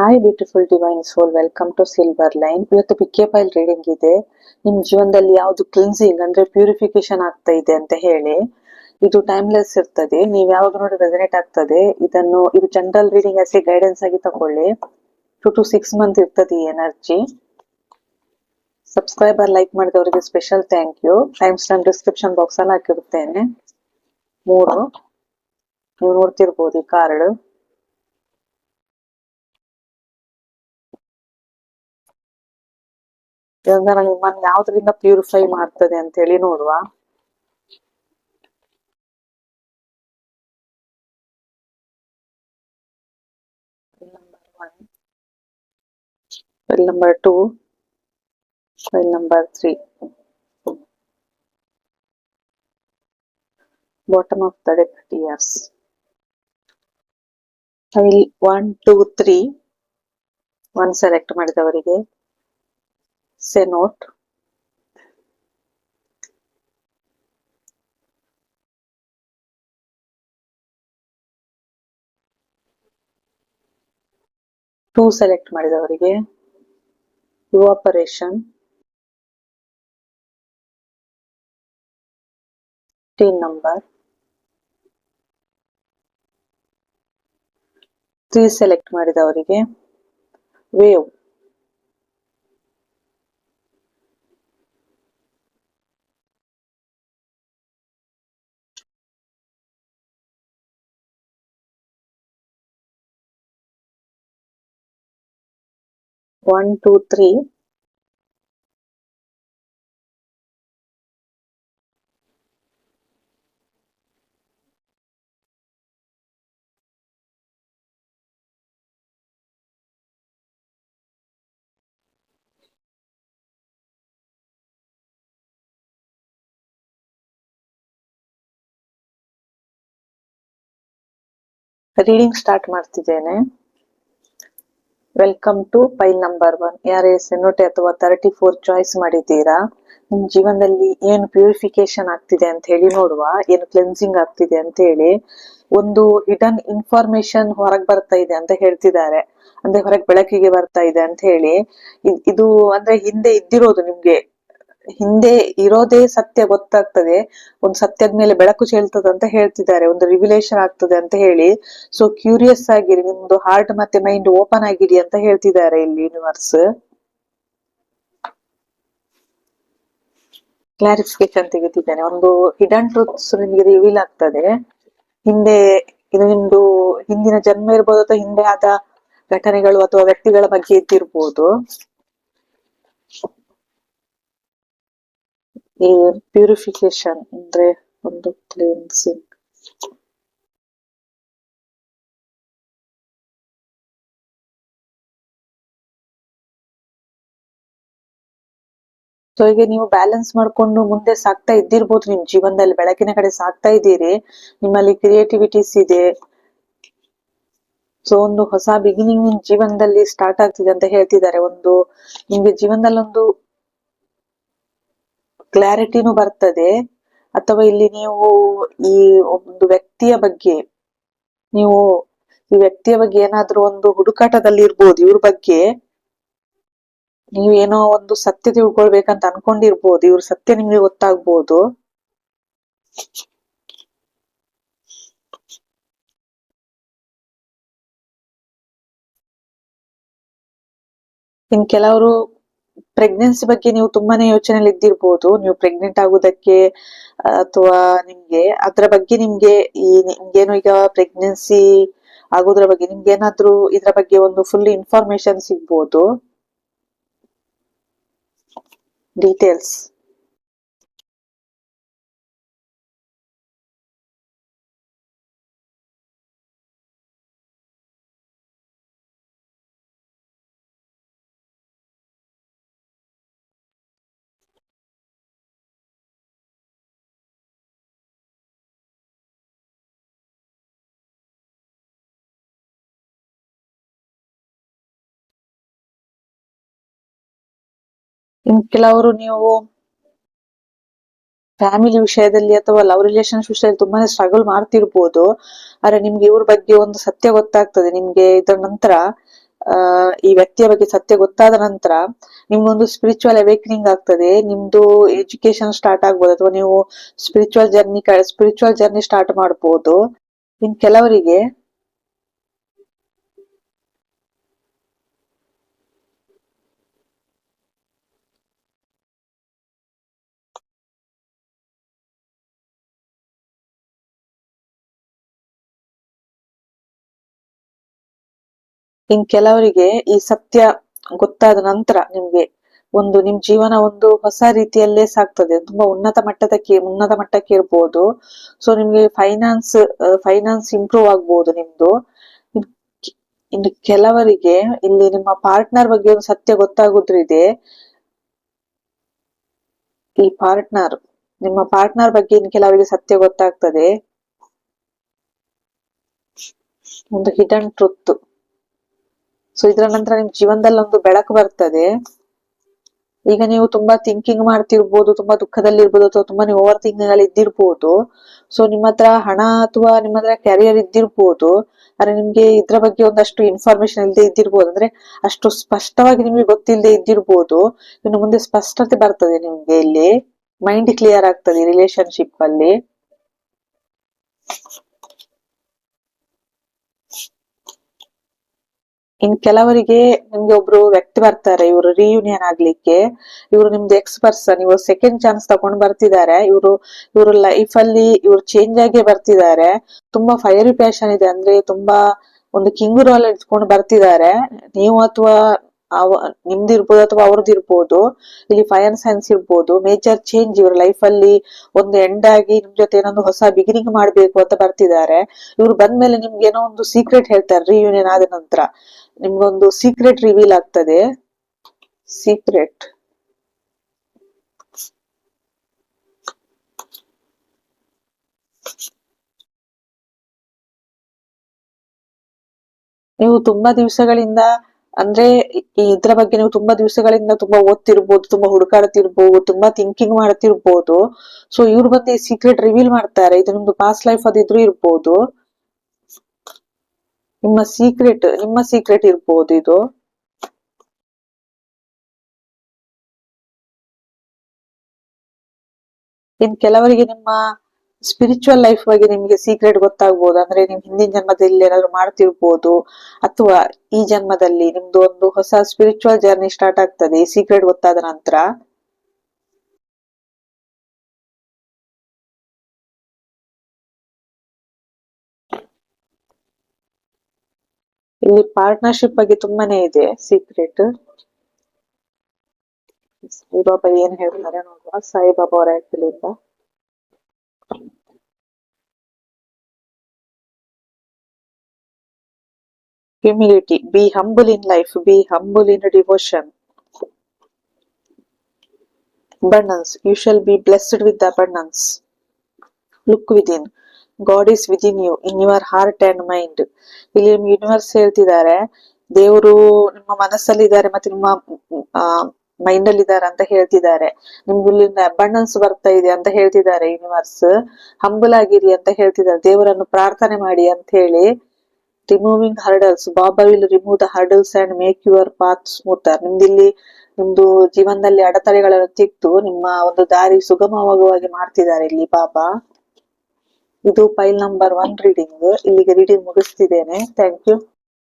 Hi beautiful divine soul welcome to silver line ಇವತ್ತು pick a pile reading ಇದೆ. ನಿಮ್ ಜೀವನದಲ್ಲಿ ಯಾವ್ದು ಕ್ಲಿನ್ಸಿಂಗ್ ಅಂದ್ರೆ ಪ್ಯೂರಿಫಿಕೇಶನ್ ಆಗ್ತಾ ಇದೆ ಅಂತ ಹೇಳಿ. ಇದು ಟೈಮ್ಲೆಸ್ ಇರ್ತದೆ. ನೀವ್ ಯಾವಾಗ ನೋಡಿ ರೆಸನೇಟ್ ಆಗ್ತದೆ. ಇದನ್ನು, ಇದು ಜನರಲ್ ರೀಡಿಂಗ್ ಅಷ್ಟೇ ಗೈಡೆನ್ಸ್ ಆಗಿ ತಗೊಳ್ಳಿ ಟು ಟು ಸಿಕ್ಸ್ ಮಂತ್ ಇರ್ತದೆ ಈ ಎನರ್ಜಿ ಸಬ್ಸ್ಕ್ರೈಬರ್ ಲೈಕ್ ಮಾಡಿದವರಿಗೆ ಸ್ಪೆಷಲ್ ಥ್ಯಾಂಕ್ ಯು ಟೈಮ್ಸ್ ನಾನು ಡಿಸ್ಕ್ರಿಪ್ಷನ್ ಬಾಕ್ಸ್ ಅಲ್ಲಿ ಹಾಕಿರುತ್ತೇನೆ. ಮೂರು. ನೀವು ನೋಡ್ತಿರ್ಬೋದು ಈ ಕಾರ್ಡ್ ನಿಮ್ಮನ್ನ ಯಾವ್ದ್ರಿಂದ ಪ್ಯೂರಿಫೈ ಮಾಡ್ತದೆ ಅಂತ ಹೇಳಿ ನೋಡುವ pile number two pile number three bottom of the deck tears pile one two three one select ಮಾಡಿದವರಿಗೆ. Say ಟೂ ಸೆಲೆಕ್ಟ್ ಮಾಡಿದವರಿಗೆ evaporation teen number three select ಮಾಡಿದವರಿಗೆ wave one two three reading start ಮಾಡ್ತಿದ್ದೇನೆ welcome to pile number one ಯಾರೇ ಸೆನ್ನೋಟೆ ಅಥವಾ thirty four choice ಮಾಡಿದ್ದೀರಾ? ನಿಮ್ ಜೀವನದಲ್ಲಿ ಏನು ಪ್ಯೂರಿಫಿಕೇಶನ್ ಆಗ್ತಿದೆ ಅಂತ ಹೇಳಿ ನೋಡುವ, ಏನು ಕ್ಲೆನ್ಸಿಂಗ್ ಆಗ್ತಿದೆ ಅಂತ ಹೇಳಿ ಒಂದು ಹಿಡನ್ ಇನ್ಫಾರ್ಮೇಶನ್ ಹೊರಗೆ ಬರ್ತಾ ಇದೆ ಅಂತ ಹೇಳ್ತಿದ್ದಾರೆ. ಅಂದ್ರೆ ಹೊರಗೆ ಬೆಳಕಿಗೆ ಬರ್ತಾ ಇದೆ ಅಂತ ಹೇಳಿ. ಇದು ಅಂದ್ರೆ ಹಿಂದೆ ಇದ್ದಿರೋದು ನಿಮ್ಗೆ. ಹಿಂದೆ ಇರೋದೇ ಸತ್ಯ ಗೊತ್ತಾಗ್ತದೆ. ಒಂದು ಸತ್ಯದ ಮೇಲೆ ಬೆಳಕು ಚೆಲ್ತದೆ ಅಂತ ಹೇಳ್ತಿದ್ದಾರೆ. ಒಂದು ರಿವಿಲೇಷನ್ ಆಗ್ತದೆ ಅಂತ ಹೇಳಿ. ಸೊ ಕ್ಯೂರಿಯಸ್ ಆಗಿರಿ. ನಿಮ್ದು ಹಾರ್ಟ್ ಮತ್ತೆ ಮೈಂಡ್ ಓಪನ್ ಆಗಿರಿ ಅಂತ ಹೇಳ್ತಿದ್ದಾರೆ ಇಲ್ಲಿ ಯೂನಿವರ್ಸ್ ಕ್ಲಾರಿಫಿಕೇಶನ್ ತೆಗಿತಿದ್ದೇನೆ ಒಂದು ಹಿಡನ್ ಟ್ರೂತ್ಸ್ ನಿಮಗೆ ರಿವೀಲ್ ಆಗ್ತದೆ. ಹಿಂದೆ, ಇದು ನಿಮ್ದು ಹಿಂದಿನ ಜನ್ಮ ಇರ್ಬೋದು ಅಥವಾ ಹಿಂದೆ ಆದ ಘಟನೆಗಳು ಅಥವಾ ವ್ಯಕ್ತಿಗಳ ಬಗ್ಗೆ ಇದ್ದಿರ್ಬೋದು. ಈ ಪ್ಯೂರಿಫಿಕೇಶನ್ ಅಂದ್ರೆ ಒಂದು ಕ್ಲೀನ್ಸಿಂಗ್ ಸೊ ಹೀಗೆ ನೀವು ಬ್ಯಾಲೆನ್ಸ್ ಮಾಡ್ಕೊಂಡು ಮುಂದೆ ಸಾಕ್ತಾ ಇದ್ದಿರ್ಬೋದು, ನಿಮ್ ಜೀವನದಲ್ಲಿ ಬೆಳಕಿನ ಕಡೆ ಸಾಕ್ತಾ ಇದ್ದೀರಿ, ನಿಮ್ಮಲ್ಲಿ ಕ್ರಿಯೇಟಿವಿಟೀಸ್ ಇದೆ. ಸೊ ಒಂದು ಹೊಸ ಬಿಗಿನಿಂಗ್ ನಿಮ್ ಜೀವನದಲ್ಲಿ ಸ್ಟಾರ್ಟ್ ಆಗ್ತಿದೆ ಅಂತ ಹೇಳ್ತಿದ್ದಾರೆ. ಒಂದು ನಿಮ್ಗೆ ಜೀವನದಲ್ಲಿ ಒಂದು ಕ್ಲಾರಿಟಿನೂ ಬರ್ತದೆ. ಅಥವಾ ಇಲ್ಲಿ ನೀವು ಈ ಒಂದು ವ್ಯಕ್ತಿಯ ಬಗ್ಗೆ, ನೀವು ಈ ವ್ಯಕ್ತಿಯ ಬಗ್ಗೆ ಏನಾದ್ರೂ ಒಂದು ಹುಡುಕಾಟದಲ್ಲಿ ಇರ್ಬೋದು, ಇವ್ರ ಬಗ್ಗೆ ನೀವೇನೋ ಒಂದು ಸತ್ಯ ತಿಳ್ಕೊಳ್ಬೇಕಂತ ಅನ್ಕೊಂಡಿರ್ಬೋದು, ಇವ್ರ ಸತ್ಯ ನಿಮ್ಗೆ ಗೊತ್ತಾಗ್ಬೋದು. ಇನ್ ಕೆಲವರು ಪ್ರೆಗ್ನೆನ್ಸಿ ಬಗ್ಗೆ ನೀವು ತುಂಬಾನೇ ಯೋಚನೆಯಲ್ಲಿ ಇದ್ದಿರ್ಬೋದು. ನೀವು ಪ್ರೆಗ್ನೆಂಟ್ ಆಗುದಕ್ಕೆ ಅಥವಾ ನಿಮ್ಗೆ ಅದ್ರ ಬಗ್ಗೆ ನಿಮ್ಗೆ ಈ ನಿಮ್ಗೇನು ಈಗ ಪ್ರೆಗ್ನೆನ್ಸಿ ಆಗೋದ್ರ ಬಗ್ಗೆ ನಿಮ್ಗೆ ಏನಾದ್ರೂ ಇದ್ರ ಬಗ್ಗೆ ಒಂದು ಫುಲ್ ಇನ್ಫಾರ್ಮೇಶನ್ ಸಿಗ್ಬೋದು. ಡೀಟೇಲ್ಸ್ ಇನ್ ಕೆಲವರು ನೀವು ಫ್ಯಾಮಿಲಿ ವಿಷಯದಲ್ಲಿ ಅಥವಾ ಲವ್ ರಿಲೇಶನ್ಶಿಪ್ ವಿಷಯದಲ್ಲಿ ತುಂಬಾನೇ ಸ್ಟ್ರಗಲ್ ಮಾಡ್ತಿರ್ಬೋದು. ಆದ್ರೆ ನಿಮ್ಗೆ ಇವ್ರ ಬಗ್ಗೆ ಒಂದು ಸತ್ಯ ಗೊತ್ತಾಗ್ತದೆ. ನಿಮ್ಗೆ ಇದರ ನಂತರ ಈ ವ್ಯಕ್ತಿಯ ಬಗ್ಗೆ ಸತ್ಯ ಗೊತ್ತಾದ ನಂತರ ನಿಮ್ಗೊಂದು ಸ್ಪಿರಿಚುವಲ್ ಅವೇಕನಿಂಗ್ ಆಗ್ತದೆ. ನಿಮ್ದು ಎಜುಕೇಶನ್ ಸ್ಟಾರ್ಟ್ ಆಗ್ಬೋದು. ಅಥವಾ ನೀವು spiritual journey spiritual journey start ಮಾಡ್ಬೋದು. ಇನ್ ಕೆಲವರಿಗೆ ಇನ್ ಕೆಲವರಿಗೆ ಈ ಸತ್ಯ ಗೊತ್ತಾದ ನಂತರ ನಿಮ್ಗೆ ಒಂದು ನಿಮ್ ಜೀವನ ಒಂದು ಹೊಸ ರೀತಿಯಲ್ಲೇ ಸಾಗ್ತದೆ. ತುಂಬಾ ಉನ್ನತ ಮಟ್ಟದಕ್ಕೆ, ಉನ್ನತ ಮಟ್ಟಕ್ಕೆ ಇರ್ಬೋದು. ಸೊ ನಿಮ್ಗೆ ಫೈನಾನ್ಸ್ ಫೈನಾನ್ಸ್ ಇಂಪ್ರೂವ್ ಆಗ್ಬಹುದು ನಿಮ್ದು. ಇನ್ ಇನ್ನು ಕೆಲವರಿಗೆ ಇಲ್ಲಿ ನಿಮ್ಮ ಪಾರ್ಟ್ನರ್ ಬಗ್ಗೆ ಒಂದು ಸತ್ಯ ಗೊತ್ತಾಗುದ್ರಿದೆ. ಈ ಪಾರ್ಟ್ನರ್ ನಿಮ್ಮ ಪಾರ್ಟ್ನರ್ ಬಗ್ಗೆ ಇನ್ ಕೆಲವರಿಗೆ ಸತ್ಯ ಗೊತ್ತಾಗ್ತದೆ. ಒಂದು ಹಿಡನ್ ಟ್ರುತ್ ಸೊ ಇದರ ನಂತರ ನಿಮ್ ಜೀವನದಲ್ಲಿ ಒಂದು ಬೆಳಕು ಬರ್ತದೆ. ಈಗ ನೀವು ತುಂಬಾ ಥಿಂಕಿಂಗ್ ಮಾಡ್ತಿರ್ಬೋದು, ತುಂಬಾ ದುಃಖದಲ್ಲಿ ಇರ್ಬೋದು ಅಥವಾ ತುಂಬಾ ನೀವು ಓವರ್ ಥಿಂಕಿಂಗ್ ಅಲ್ಲಿ ಇದ್ದಿರ್ಬೋದು. ಸೊ ನಿಮ್ಮ ಹತ್ರ ಹಣ ಅಥವಾ ನಿಮ್ಮ ಹತ್ರ ಕ್ಯಾರಿಯರ್ ಇದ್ದಿರ್ಬೋದು. ಆದ್ರೆ ನಿಮ್ಗೆ ಇದ್ರ ಬಗ್ಗೆ ಒಂದಷ್ಟು ಇನ್ಫಾರ್ಮೇಶನ್ ಇಲ್ಲದೆ ಇದ್ದಿರ್ಬೋದು. ಅಂದ್ರೆ ಅಷ್ಟು ಸ್ಪಷ್ಟವಾಗಿ ನಿಮ್ಗೆ ಗೊತ್ತಿಲ್ಲದೆ ಇದ್ದಿರ್ಬೋದು. ಇನ್ನು ಮುಂದೆ ಸ್ಪಷ್ಟತೆ ಬರ್ತದೆ ನಿಮ್ಗೆ ಇಲ್ಲಿ. ಮೈಂಡ್ ಕ್ಲಿಯರ್ ಆಗ್ತದೆ ರಿಲೇಶನ್ಶಿಪ್ ಅಲ್ಲಿ. ಇನ್ ಕೆಲವರಿಗೆ ನಿಮ್ಗೆ ಒಬ್ರು ವ್ಯಕ್ತಿ ಬರ್ತಾರೆ, ಇವರು ರಿಯೂನಿಯನ್ ಆಗ್ಲಿಕ್ಕೆ. ಇವರು ನಿಮ್ದು ಎಕ್ಸ್ ಪರ್ಸನ್ ಇವರು ಸೆಕೆಂಡ್ ಚಾನ್ಸ್ ತಗೊಂಡು ಬರ್ತಿದ್ದಾರೆ ಇವರು ಇವರು ಲೈಫ್ ಅಲ್ಲಿ ಇವರು ಚೇಂಜ್ ಆಗಿ ಬರ್ತಿದ್ದಾರೆ ತುಂಬಾ ಫೈರಿ ಪ್ಯಾಷನ್ ಇದೆ, ಅಂದ್ರೆ ತುಂಬಾ ಒಂದು ಕಿಂಗ್ ರೋಲ್ ಇಟ್ಕೊಂಡು ಬರ್ತಿದ್ದಾರೆ ನೀವು ಅಥವಾ ಅವ ನಿಮ್ದಿರ್ಬೋದು ಅಥವಾ ಅವ್ರದ್ದು ಇರ್ಬೋದು, ಇಲ್ಲಿ ಫೈರ್ ಸೈನ್ಸ್ ಇರ್ಬೋದು ಮೇಜರ್ ಚೇಂಜ್ ಇವ್ರ ಲೈಫ್ ಅಲ್ಲಿ ಒಂದು ಎಂಡ್ ಆಗಿ ನಿಮ್ ಜೊತೆ ಏನೊಂದು ಹೊಸ ಬಿಗಿನಿಂಗ್ ಮಾಡ್ಬೇಕು ಅಂತ ಬರ್ತಿದ್ದಾರೆ. ಇವ್ರು ಬಂದ್ಮೇಲೆ ನಿಮ್ಗೆ ಏನೋ ಒಂದು ಸೀಕ್ರೆಟ್ ಹೇಳ್ತಾರೆ ರಿಯೂನಿಯನ್ ಆದ ನಂತರ. ನಿಮ್ಗೊಂದು ಸೀಕ್ರೆಟ್ ರಿವೀಲ್ ಆಗ್ತದೆ. ಸೀಕ್ರೆಟ್ ನೀವು ತುಂಬಾ ದಿವಸಗಳಿಂದ ಅಂದ್ರೆ ಇದ್ರ ಬಗ್ಗೆ ನೀವು ತುಂಬಾ ದಿವಸಗಳಿಂದ ತುಂಬಾ ಓದ್ತಿರ್ಬೋದು, ತುಂಬಾ ಹುಡುಕಾಡ್ತಿರ್ಬೋದು, ತುಂಬಾ ಥಿಂಕಿಂಗ್ ಮಾಡ್ತಿರ್ಬೋದು. ಸೊ ಇವ್ರು ಈ ಸೀಕ್ರೆಟ್ ರಿವೀಲ್ ಮಾಡ್ತಾರೆ. ಇದು ನಿಮ್ದು ಪಾಸ್ಟ್ ಲೈಫ್ ಅದಿದ್ರು ಇರ್ಬೋದು. ನಿಮ್ಮ ಸೀಕ್ರೆಟ್ ನಿಮ್ಮ ಸೀಕ್ರೆಟ್ ಇರ್ಬೋದು ಇದು. ಇನ್ ಕೆಲವರಿಗೆ ನಿಮ್ಮ ಸ್ಪಿರಿಚುವಲ್ ಲೈಫ್ ಬಗ್ಗೆ ನಿಮಗೆ ಸೀಕ್ರೆಟ್ ಗೊತ್ತಾಗ್ಬೋದು. ಅಂದ್ರೆ ನೀವು ಹಿಂದಿನ ಜನ್ಮದಲ್ಲಿ ಏನಾದ್ರು ಮಾಡ್ತಿರ್ಬೋದು, ಅಥವಾ ಈ ಜನ್ಮದಲ್ಲಿ ನಿಮ್ದು ಒಂದು ಹೊಸ ಸ್ಪಿರಿಚುವಲ್ ಜರ್ನಿ ಸ್ಟಾರ್ಟ್ ಆಗ್ತದೆ, ಈ ಸೀಕ್ರೆಟ್ ಗೊತ್ತಾದ ನಂತರ? ಇಲ್ಲಿ ಪಾರ್ಟ್ನರ್ಶಿಪ್ ಬಗ್ಗೆ ತುಂಬಾನೇ ಇದೆ ಸೀಕ್ರೆಟ್ ಸಾಯಿಬಾಬಾ ಏನ್ ಹೇಳ್ತಾರೆ ನೋಡುವ, ಸಾಯಿಬಾಬಾ ಅವರ ಇಂದ humility be humble in life be humble in devotion abundance you shall be blessed with abundance look within god is within you in your heart and mind ಇಲ್ಲಿ ಯೂನಿವರ್ಸ್ ಹೇಳ್ತಿದ್ದಾರೆ ದೇವರು ನಿಮ್ಮ ಮನಸ್ಸಲ್ಲಿ ಇದ್ದಾರೆ ಮತ್ತೆ ನಿಮ್ಮ ಮೈಂಡ್ ಅಲ್ಲಿ ಇದಾರೆ ಅಂತ ಹೇಳ್ತಿದ್ದಾರೆ. ನಿಮ್ಗೆ ಇಲ್ಲಿಂದ ಅಬಂಡನ್ಸ್ ಬರ್ತಾ ಇದೆ ಅಂತ ಹೇಳ್ತಿದ್ದಾರೆ ಯೂನಿವರ್ಸ್ ಹಂಬಲ್ ಆಗಿರಿ ಅಂತ ಹೇಳ್ತಿದ್ದಾರೆ. ದೇವರನ್ನು ಪ್ರಾರ್ಥನೆ ಮಾಡಿ ಅಂತ ಹೇಳಿ removing hurdles Baba will remove the hurdles and make your path smoother ನಿಮ್ದಿಲ್ಲಿ ನಿಮ್ದು ಜೀವನದಲ್ಲಿ ಅಡೆತಡೆಗಳನ್ನು ತಿಕ್ತು ನಿಮ್ಮ ಒಂದು ದಾರಿ ಸುಗಮವಾಗುವಾಗಿ ಮಾಡ್ತಿದ್ದಾರೆ ಇಲ್ಲಿ ಬಾಬಾ. ಇದು ಫೈಲ್ ನಂಬರ್ ಒನ್ ರೀಡಿಂಗ್ ಇಲ್ಲಿಗೆ reading ಮುಗಿಸ್ತಿದ್ದೇನೆ. Thank you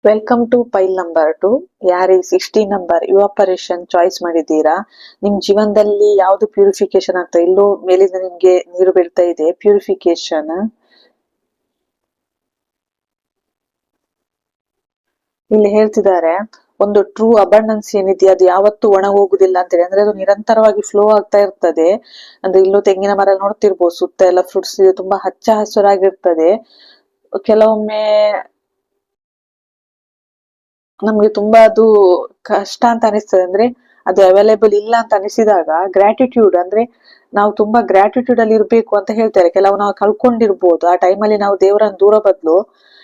welcome to pile number two ಯಾರಿ ಸಿಕ್ಸ್ಟಿ ನಂಬರ್ ಇವಾಪರೇಷನ್ ಚಾಯ್ಸ್ ಮಾಡಿದ್ದೀರಾ? ನಿಮ್ ಜೀವನದಲ್ಲಿ ಯಾವ್ದು ಪ್ಯೂರಿಫಿಕೇಶನ್ ಆಗ್ತಾ ಇಲ್ಲೂ ಮೇಲಿಂದ ನಿಮ್ಗೆ ನೀರು ಬೀಳ್ತಾ ಇದೆ ಪ್ಯೂರಿಫಿಕೇಶನ್ ಇಲ್ಲಿ ಹೇಳ್ತಿದ್ದಾರೆ, ಒಂದು ಟ್ರೂ ಅಬಂಡನ್ಸ್ ಏನಿದೆ, ಅದು ಯಾವತ್ತೂ ಒಣ ಹೋಗುದಿಲ್ಲ ಅಂತೇಳಿ. ಅಂದ್ರೆ ಅದು ನಿರಂತರವಾಗಿ ಫ್ಲೋ ಆಗ್ತಾ ಇರ್ತದೆ. ಅಂದ್ರೆ ಇಲ್ಲೂ ತೆಂಗಿನ ಮರ ನೋಡ್ತಿರ್ಬೋದು, ಸುತ್ತ ಎಲ್ಲ ಫ್ರೂಟ್ಸ್ ತುಂಬಾ ಹಚ್ಚ ಹಸಿರಾಗಿರ್ತದೆ. ಕೆಲವೊಮ್ಮೆ ನಮ್ಗೆ ತುಂಬಾ ಅದು ಕಷ್ಟ ಅಂತ ಅನಿಸ್ತದೆ. ಅಂದ್ರೆ ಅದು ಅವೈಲೇಬಲ್ ಇಲ್ಲ ಅಂತ ಅನಿಸಿದಾಗ ಗ್ರಾಟಿಟ್ಯೂಡ್ ಅಂದ್ರೆ ನಾವು ತುಂಬಾ ಗ್ರಾಟಿಟ್ಯೂಡ್ ಅಲ್ಲಿ ಇರ್ಬೇಕು ಅಂತ ಹೇಳ್ತಾರೆ. ಕೆಲವು ನಾವು ಕಳ್ಕೊಂಡಿರ್ಬೋದು. ಆ ಟೈಮಲ್ಲಿ ನಾವು ದೇವರನ್ನ ದೂರ ಬದಲು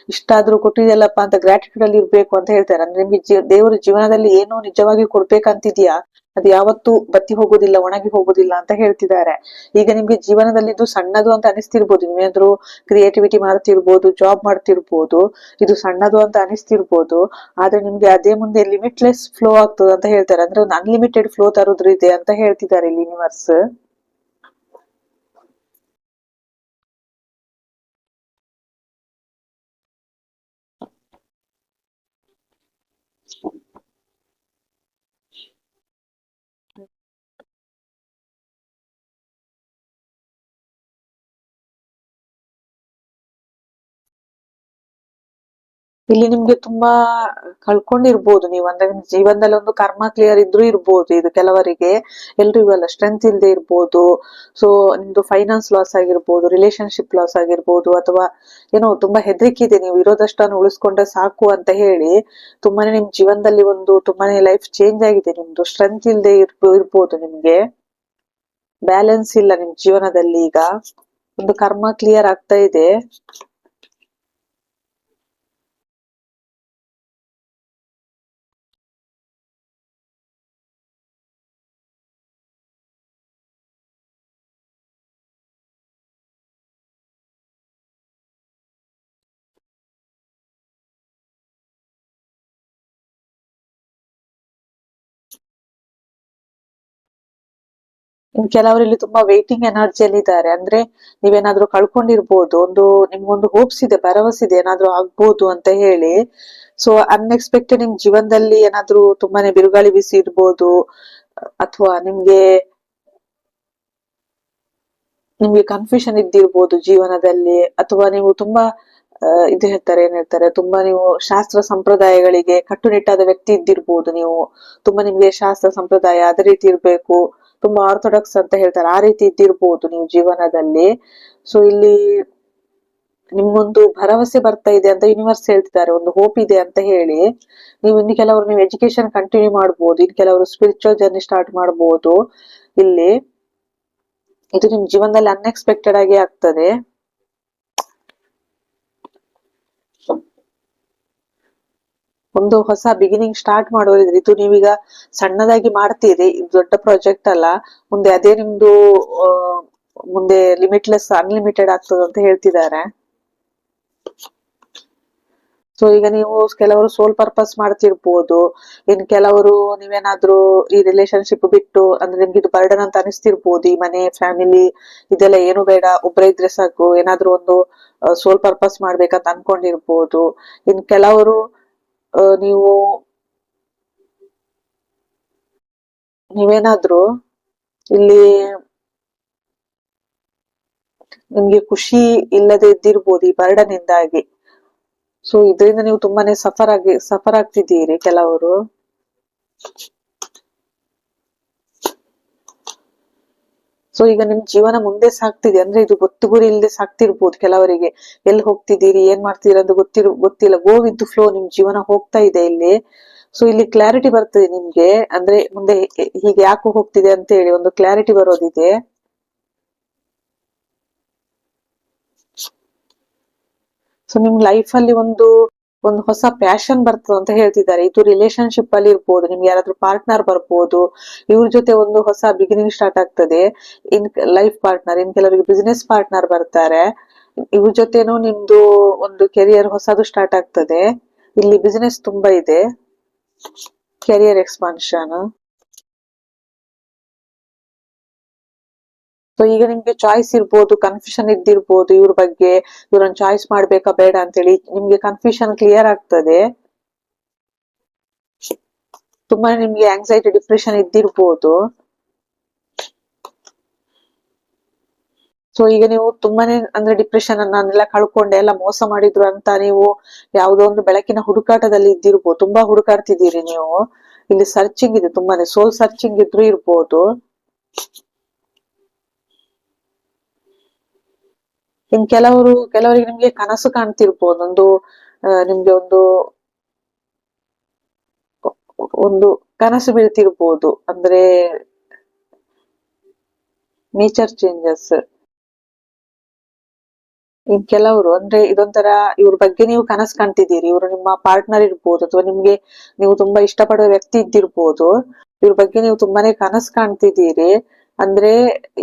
ಇಷ್ಟಾದ್ರೂ ಕೊಟ್ಟಿದೆಯಲ್ಲಪ್ಪ ಅಂತ ಗ್ರಾಟಿಟ್ಯೂಡ್ ಅಲ್ಲಿ ಇರ್ಬೇಕು ಅಂತ ಹೇಳ್ತಾರೆ. ಅಂದ್ರೆ ನಿಮ್ಗೆ ದೇವರು ಜೀವನದಲ್ಲಿ ಏನೋ ನಿಜವಾಗಿ ಕೊಡ್ಬೇಕಂತಿದ್ಯಾ? ಅದು ಯಾವತ್ತೂ ಬತ್ತಿ ಹೋಗೋದಿಲ್ಲ, ಒಣಗಿ ಹೋಗೋದಿಲ್ಲ ಅಂತ ಹೇಳ್ತಿದ್ದಾರೆ. ಈಗ ನಿಮ್ಗೆ ಜೀವನದಲ್ಲಿ ಇದು ಸಣ್ಣದು ಅಂತ ಅನಿಸ್ತಿರ್ಬೋದು. ನೀವೇನಾದ್ರೂ ಕ್ರಿಯೇಟಿವಿಟಿ ಮಾಡ್ತಿರ್ಬೋದು ಜಾಬ್ ಮಾಡ್ತಿರ್ಬೋದು, ಇದು ಸಣ್ಣದು ಅಂತ ಅನಿಸ್ತಿರ್ಬೋದು. ಆದ್ರೆ ನಿಮ್ಗೆ ಅದೇ ಮುಂದೆ ಲಿಮಿಟ್ಲೆಸ್ ಫ್ಲೋ ಆಗ್ತದೆ ಅಂತ ಹೇಳ್ತಾರೆ. ಅಂದ್ರೆ ಒಂದು ಅನ್ಲಿಮಿಟೆಡ್ ಫ್ಲೋ ತರೋದ್ರ ಇದೆ ಅಂತ ಹೇಳ್ತಿದ್ದಾರೆ ಇಲ್ಲಿ ಯೂನಿವರ್ಸ್ ಇಲ್ಲಿ ನಿಮ್ಗೆ ತುಂಬಾ ಕಳ್ಕೊಂಡಿರ್ಬೋದು. ನೀವು ಅಂದ್ರೆ ಜೀವನದಲ್ಲಿ ಒಂದು ಕರ್ಮ ಕ್ಲಿಯರ್ ಇದ್ರೂ ಇರ್ಬೋದು. ಇದು ಕೆಲವರಿಗೆ ಎಲ್ರಿಗೂ ಅಲ್ಲ ಸ್ಟ್ರೆಂತ್ ಇಲ್ಲದೆ ಇರ್ಬೋದು. ಸೊ ನಿಮ್ದು ಫೈನಾನ್ಸ್ ಲಾಸ್ ಆಗಿರ್ಬೋದು ರಿಲೇಶನ್ಶಿಪ್ ಲಾಸ್ ಆಗಿರ್ಬೋದು, ಅಥವಾ ಏನೋ ತುಂಬಾ ಹೆದರಿಕೆ ಇದೆ. ನೀವು ಇರೋದಷ್ಟನ್ನು ಉಳಿಸ್ಕೊಂಡ್ರೆ ಸಾಕು ಅಂತ ಹೇಳಿ ತುಂಬಾನೇ ನಿಮ್ ಜೀವನದಲ್ಲಿ ಒಂದು ತುಂಬಾನೇ ಲೈಫ್ ಚೇಂಜ್ ಆಗಿದೆ. ನಿಮ್ದು ಸ್ಟ್ರೆಂತ್ ಇಲ್ಲದೆ ಇರ್ಬೋದು ನಿಮ್ಗೆ. ಬ್ಯಾಲೆನ್ಸ್ ಇಲ್ಲ ನಿಮ್ ಜೀವನದಲ್ಲಿ ಈಗ. ಒಂದು ಕರ್ಮ ಕ್ಲಿಯರ್ ಆಗ್ತಾ ಇದೆ. ಇನ್ ಕೆಲವರು ಇಲ್ಲಿ ತುಂಬಾ ವೇಟಿಂಗ್ ಎನರ್ಜಿಯಲ್ಲಿ ಇದ್ದಾರೆ. ಅಂದ್ರೆ ನೀವೇನಾದ್ರೂ ಕಳ್ಕೊಂಡಿರ್ಬೋದು, ಒಂದು ನಿಮ್ಗೊಂದು ಹೋಪ್ಸ್ ಇದೆ, ಭರವಸೆ ಇದೆ, ಏನಾದ್ರೂ ಆಗ್ಬೋದು ಅಂತ ಹೇಳಿ. ಸೊ ಅನ್ಎಕ್ಸ್ಪೆಕ್ಟೆಡ್ ನಿಮ್ ಜೀವನದಲ್ಲಿ ಏನಾದ್ರೂ ತುಂಬಾನೇ ಬಿರುಗಾಳಿ ಬಿಸಿ ಇರ್ಬೋದು, ಅಥವಾ ನಿಮ್ಗೆ ನಿಮ್ಗೆ ಕನ್ಫ್ಯೂಷನ್ ಇದ್ದಿರ್ಬೋದು ಜೀವನದಲ್ಲಿ, ಅಥವಾ ನೀವು ತುಂಬಾ ಇದು ಹೇಳ್ತಾರೆ, ಏನ್ ಹೇಳ್ತಾರೆ, ತುಂಬಾ ನೀವು ಶಾಸ್ತ್ರ ಸಂಪ್ರದಾಯಗಳಿಗೆ ಕಟ್ಟುನಿಟ್ಟಾದ ವ್ಯಕ್ತಿ ಇದ್ದಿರ್ಬೋದು ನೀವು. ತುಂಬಾ ನಿಮ್ಗೆ ಶಾಸ್ತ್ರ ಸಂಪ್ರದಾಯ ಅದೇ ರೀತಿ ಇರ್ಬೇಕು. ತುಂಬಾ ಆರ್ಥೋಡಾಕ್ಸ್ ಅಂತ ಹೇಳ್ತಾರೆ. ಆ ರೀತಿ ಇದ್ದಿರ್ಬೋದು ನೀವು ಜೀವನದಲ್ಲಿ. ಸೊ ಇಲ್ಲಿ ನಿಮ್ಗೊಂದು ಭರವಸೆ ಬರ್ತಾ ಇದೆ ಅಂತ ಯೂನಿವರ್ಸ್ ಹೇಳ್ತಿದ್ದಾರೆ. ಒಂದು ಹೋಪ್ ಇದೆ ಅಂತ ಹೇಳಿ ನೀವು ಇನ್ನು ಕೆಲವರು ನೀವು ಎಜುಕೇಶನ್ ಕಂಟಿನ್ಯೂ ಮಾಡ್ಬೋದು ಇನ್ ಕೆಲವರು ಸ್ಪಿರಿಚುವಲ್ ಜರ್ನಿ ಸ್ಟಾರ್ಟ್ ಮಾಡ್ಬೋದು. ಇಲ್ಲಿ ಇದು ನಿಮ್ ಜೀವನದಲ್ಲಿ ಅನ್ಎಕ್ಸ್ಪೆಕ್ಟೆಡ್ ಆಗಿ ಆಗ್ತದೆ. ಒಂದು ಹೊಸ ಬಿಗಿನಿಂಗ್ ಸ್ಟಾರ್ಟ್ ಮಾಡೋದ್ರಿ ಇದು ನೀವೀಗ ಸಣ್ಣದಾಗಿ ಮಾಡ್ತೀರಿ, ಇದು ದೊಡ್ಡ ಪ್ರಾಜೆಕ್ಟ್ ಅಲ್ಲ, ಮುಂದೆ ಅದೇ ನಿಮ್ದು ಮುಂದೆ ಲಿಮಿಟ್ಲೆಸ್ ಅನ್ಲಿಮಿಟೆಡ್ ಆಗ್ತದೆ ಅಂತ ಹೇಳ್ತಿದ್ದಾರೆ. ಸೊ ಈಗ ನೀವು ಕೆಲವರು ಸೋಲ್ ಪರ್ಪಸ್ ಮಾಡ್ತಿರ್ಬೋದು ಇನ್ ಕೆಲವರು ನೀವೇನಾದ್ರೂ ಈ ರಿಲೇಶನ್ಶಿಪ್ ಬಿಟ್ಟು, ಅಂದ್ರೆ ನಿಮ್ಗೆ ಇದು ಬರ್ಡನ್ ಅಂತ ಅನಿಸ್ತಿರ್ಬೋದು, ಈ ಮನೆ ಫ್ಯಾಮಿಲಿ ಇದೆಲ್ಲ ಏನು ಬೇಡ ಒಬ್ಬರೇ ಇದ್ರೆ ಸಾಕು, ಏನಾದ್ರೂ ಒಂದು ಸೋಲ್ ಪರ್ಪಸ್ ಮಾಡ್ಬೇಕಂತ ಅನ್ಕೊಂಡಿರ್ಬೋದು. ಇನ್ ಕೆಲವರು ನೀವು ನೀವೇನಾದ್ರೂ ಇಲ್ಲಿ ನಿಮ್ಗೆ ಖುಷಿ ಇಲ್ಲದೆ ಇದ್ದಿರ್ಬೋದು ಈ ಬರ್ಡನಿಂದಾಗಿ ಸೊ ಇದರಿಂದ ನೀವು ತುಂಬಾನೇ ಸಫರ್ ಆಗಿ ಸಫರ್ ಆಗ್ತಿದ್ದೀರಿ ಕೆಲವರು. ಸೊ ಈಗ ನಿಮ್ ಜೀವನ ಮುಂದೆ ಸಾಕ್ತಿದೆ ಅಂದ್ರೆ ಇದು ಗೊತ್ತು ಗುರಿ ಇಲ್ಲದೆ ಸಾಕ್ತಿರ್ಬೋದು ಕೆಲವರಿಗೆ. ಎಲ್ಲಿ ಹೋಗ್ತಿದ್ದೀರಿ, ಏನ್ ಮಾಡ್ತೀರಿ ಅಂತ ಗೊತ್ತಿರ, ಗೊತ್ತಿಲ್ಲ. ಗೋ ಫ್ಲೋ ನಿಮ್ ಜೀವನ ಹೋಗ್ತಾ ಇದೆ ಇಲ್ಲಿ. ಸೊ ಇಲ್ಲಿ ಕ್ಲಾರಿಟಿ ಬರ್ತದೆ ನಿಮ್ಗೆ. ಅಂದ್ರೆ ಮುಂದೆ ಹೀಗೆ ಯಾಕೆ ಹೋಗ್ತಿದೆ ಅಂತ ಹೇಳಿ ಒಂದು ಕ್ಲಾರಿಟಿ ಬರೋದಿದೆ. ಸೊ ನಿಮ್ ಲೈಫ್ ಅಲ್ಲಿ ಒಂದು ಒಂದು ಹೊಸ ಪ್ಯಾಷನ್ ಬರ್ತದೆ ಅಂತ ಹೇಳ್ತಿದ್ದಾರೆ. ಇದು ರಿಲೇಶನ್ಶಿಪ್ ಅಲ್ಲಿ ಇರ್ಬೋದು, ನಿಮ್ಗೆ ಯಾರಾದ್ರೂ ಪಾರ್ಟ್ನರ್ ಬರ್ಬೋದು, ಇವ್ರ ಜೊತೆ ಒಂದು ಹೊಸ ಬಿಗಿನಿಂಗ್ ಸ್ಟಾರ್ಟ್ ಆಗ್ತದೆ. ಇನ್ ಲೈಫ್ ಪಾರ್ಟ್ನರ್ ಇನ್ ಕೆಲವರಿಗೆ ಬಿಸಿನೆಸ್ ಪಾರ್ಟ್ನರ್ ಬರ್ತಾರೆ. ಇವ್ರ ಜೊತೆನೂ ನಿಮ್ದು ಒಂದು ಕೆರಿಯರ್ ಹೊಸದು ಸ್ಟಾರ್ಟ್ ಆಗ್ತದೆ. ಇಲ್ಲಿ ಬಿಸಿನೆಸ್ ತುಂಬಾ ಇದೆ. ಕೆರಿಯರ್ ಎಕ್ಸ್ಪಾನ್ಷನ್ ಸೊ ಈಗ ನಿಮ್ಗೆ ಚಾಯ್ಸ್ ಇರ್ಬೋದು ಕನ್ಫ್ಯೂಷನ್ ಇದ್ದಿರ್ಬೋದು, ಇವ್ರ ಬಗ್ಗೆ ಇವ್ರನ್ನ ಚಾಯ್ಸ್ ಮಾಡ್ಬೇಕಾ ಬೇಡ ಅಂತೇಳಿ ನಿಮ್ಗೆ ಕನ್ಫ್ಯೂಷನ್ ಕ್ಲಿಯರ್ ಆಗ್ತದೆ. ತುಂಬಾ ನಿಮ್ಗೆ ಆಂಗ್ಸೈಟಿ ಡಿಪ್ರೆಷನ್ ಇದ್ದಿರ್ಬೋದು. ಸೊ ಈಗ ನೀವು ತುಂಬಾನೇ ಅಂದ್ರೆ ಡಿಪ್ರೆಷನ್ ಅನ್ನೆಲ್ಲ ಕಳ್ಕೊಂಡೆ, ಎಲ್ಲ ಮೋಸ ಮಾಡಿದ್ರು ಅಂತ ನೀವು ಯಾವುದೋ ಒಂದು ಬೆಳಕಿನ ಹುಡುಕಾಟದಲ್ಲಿ ಇದ್ದಿರ್ಬೋದು. ತುಂಬಾ ಹುಡುಕಾಡ್ತಿದ್ದೀರಿ ನೀವು. ಇಲ್ಲಿ ಸರ್ಚಿಂಗ್ ಇದೆ ತುಂಬಾನೇ ಸೋಲ್ ಸರ್ಚಿಂಗ್ ಇದ್ರು ಇರ್ಬೋದು. ಇನ್ ಕೆಲವರು, ಕೆಲವರಿಗೆ ನಿಮ್ಗೆ ಕನಸು ಕಾಣ್ತಿರ್ಬೋದು. ಒಂದು ನಿಮ್ಗೆ ಒಂದು ಒಂದು ಕನಸು ಬೀಳ್ತಿರ್ಬೋದು. ಅಂದ್ರೆ ನೇಚರ್ ಚೇಂಜಸ್ ಇನ್ ಕೆಲವರು, ಅಂದ್ರೆ ಇದೊಂಥರ ಇವ್ರ ಬಗ್ಗೆ ನೀವು ಕನಸು ಕಾಣ್ತಿದ್ದೀರಿ. ಇವರು ನಿಮ್ಮ ಪಾರ್ಟ್ನರ್ ಇರ್ಬೋದು, ಅಥವಾ ನಿಮ್ಗೆ ನೀವು ತುಂಬಾ ಇಷ್ಟಪಡುವ ವ್ಯಕ್ತಿ ಇದ್ದಿರ್ಬೋದು. ಇವ್ರ ಬಗ್ಗೆ ನೀವು ತುಂಬಾನೇ ಕನಸು ಕಾಣ್ತಿದ್ದೀರಿ. ಅಂದ್ರೆ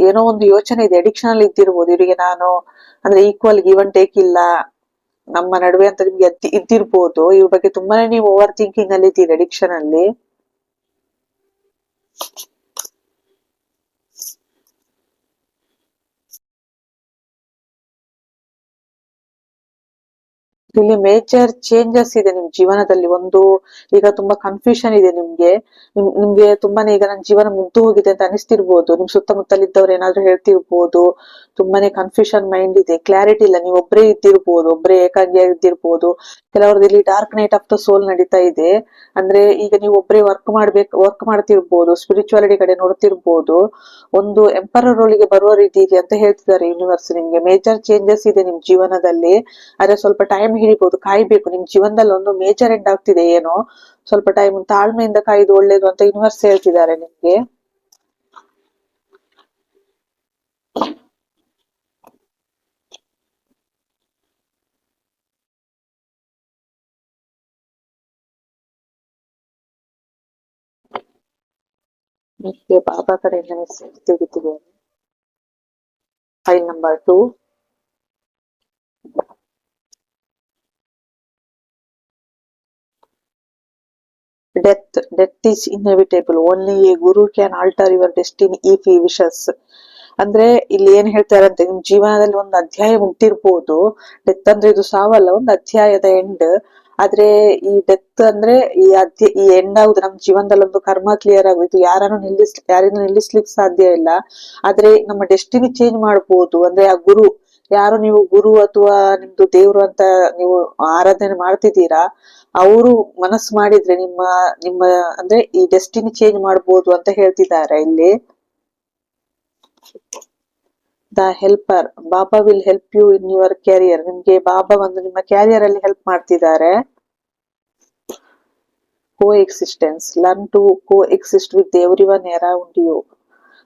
ಏನೋ ಒಂದು ಯೋಚನೆ ಇದೆ. ಅಡಿಕ್ಷನ್ ಅಲ್ಲಿ ಇದ್ದಿರ್ಬೋದು. ಇವರಿಗೆ ನಾನು ಅಂದ್ರೆ ಈಕ್ವಲ್ ಗಿವ್ ಅಂಡ್ ಟೇಕ್ ಇಲ್ಲ. ನಮ್ಮ ನಡುವೆ ಅಂತ ನಿಮ್ಗೆ ಇದ್ದಿರ್ಬೋದು. ಇವ್ರ ಬಗ್ಗೆ ತುಂಬಾನೇ ನೀವು ಓವರ್ ಥಿಂಕಿಂಗ್ ಅಲ್ಲಿ ಇದ್ದೀರಿ ಅಡಿಕ್ಷನ್ ಅಲ್ಲಿ. ಇಲ್ಲಿ ಮೇಜರ್ ಚೇಂಜಸ್ ಇದೆ ನಿಮ್ ಜೀವನದಲ್ಲಿ ಒಂದು, ಈಗ ತುಂಬಾ ಕನ್ಫ್ಯೂಷನ್ ಇದೆ ನಿಮ್ಗೆ. ನಿಮ್- ನಿಮ್ಗೆ ತುಂಬಾನೇ ಈಗ ನನ್ನ ಜೀವನ ಮುಗ್ದು ಹೋಗಿದೆ ಅಂತ ಅನಿಸ್ತಿರ್ಬೋದು. ನಿಮ್ ಸುತ್ತಮುತ್ತಲಿದ್ದವ್ರು ಏನಾದ್ರು ಹೇಳ್ತಿರ್ಬೋದು. ತುಂಬಾನೇ ಕನ್ಫ್ಯೂಷನ್ ಮೈಂಡ್ ಇದೆ ಕ್ಲಾರಿಟಿ ಇಲ್ಲ, ನೀವು ಒಬ್ರೇ ಇದ್ದಿರ್ಬೋದು, ಒಬ್ರೇ ಏಕಾಗಿ ಇದ್ದಿರ್ಬೋದು. ಕೆಲವ್ರದ್ದು ಇಲ್ಲಿ dark night of the soul ನಡೀತಾ ಇದೆ. ಅಂದ್ರೆ ಈಗ ನೀವು ಒಬ್ರೇ ವರ್ಕ್ ಮಾಡ್ಬೇಕು ವರ್ಕ್ ಮಾಡ್ತಿರ್ಬೋದು ಸ್ಪಿರಿಚುವಾಲಿಟಿ ಕಡೆ ನೋಡ್ತಿರ್ಬೋದು. ಒಂದು ಎಂಪರರ್ ಬರುವ ರೀತಿ ಇದೆ ಅಂತ ಹೇಳ್ತಿದ್ದಾರೆ ಯೂನಿವರ್ಸ್ ನಿಮ್ಗೆ. ಮೇಜರ್ ಚೇಂಜಸ್ ಇದೆ ನಿಮ್ ಜೀವನದಲ್ಲಿ. ಆದ್ರೆ ಸ್ವಲ್ಪ ಟೈಮ್ ಹಿಡಿಬಹುದು ಕಾಯ್ಬೇಕು. ನಿಮ್ ಜೀವನದಲ್ಲಿ ಒಂದು ಮೇಜರ್ ಎಂಡ್ ಆಗ್ತಿದೆ ಏನೋ. ಸ್ವಲ್ಪ ಟೈಮ್ ತಾಳ್ಮೆಯಿಂದ ಕಾಯ್ದು ಒಳ್ಳೇದು ಅಂತ ಯೂನಿವರ್ಸ್ ಹೇಳ್ತಿದ್ದಾರೆ ನಿಮ್ಗೆ. ಬಾಬಾ ಕಡೆಯಿಂದ message ತೆಗಿತಿದ್ದೇನೆ. Pile number two death death is inevitable. Only a guru can alter your destiny if he wishes. ಅಂದ್ರೆ ಇಲ್ಲಿ ಏನ್ ಹೇಳ್ತಾರೆ ಅಂತ ನಿಮ್ ಜೀವನದಲ್ಲಿ ಒಂದು ಅಧ್ಯಾಯ ಮುಗ್ದಿರ್ಬೋದು ಡೆತ್ ಅಂದ್ರೆ ಇದು ಸಾವಲ್ಲ, ಒಂದು ಅಧ್ಯಾಯದ ಎಂಡ್ ಆದ್ರೆ ಈ ಡೆತ್ ಅಂದ್ರೆ ಈ ಅಧ್ಯ, ಈ ಎಂಡ್ ಆಗುದು ನಮ್ ಜೀವನದಲ್ಲಿ ಒಂದು ಕರ್ಮ ಕ್ಲಿಯರ್ ಆಗೋಯ್ತು ಯಾರನ್ನು ನಿಲ್ಲಿಸ್, ಯಾರನ್ನು ನಿಲ್ಲಿಸ್ಲಿಕ್ಕೆ ಸಾಧ್ಯ ಇಲ್ಲ. ಆದ್ರೆ ನಮ್ಮ ಡೆಸ್ಟಿನಿ ಚೇಂಜ್ ಮಾಡ್ಬೋದು. ಅಂದ್ರೆ ಆ ಗುರು, ಯಾರು ನೀವು ಗುರು ಅಥವಾ ನಿಮ್ದು ದೇವ್ರು ಅಂತ ನೀವು ಆರಾಧನೆ ಮಾಡ್ತಿದ್ದೀರಾ ಅವರು ಮನಸ್ಸು ಮಾಡಿದ್ರೆ ನಿಮ್ಮ ನಿಮ್ಮ ಅಂದ್ರೆ ಈ ಡೆಸ್ಟಿನಿ ಚೇಂಜ್ ಮಾಡ್ಬೋದು ಅಂತ ಹೇಳ್ತಿದ್ದಾರೆ ಇಲ್ಲಿ. The helper Baba will help you in your career ನಿಮ್ಗೆ ಬಾಬಾ ಒಂದು ನಿಮ್ಮ ಕ್ಯಾರಿಯರ್ ಅಲ್ಲಿ ಹೆಲ್ಪ್ ಮಾಡ್ತಿದ್ದಾರೆ. Coexistence learn to coexist with everyone around you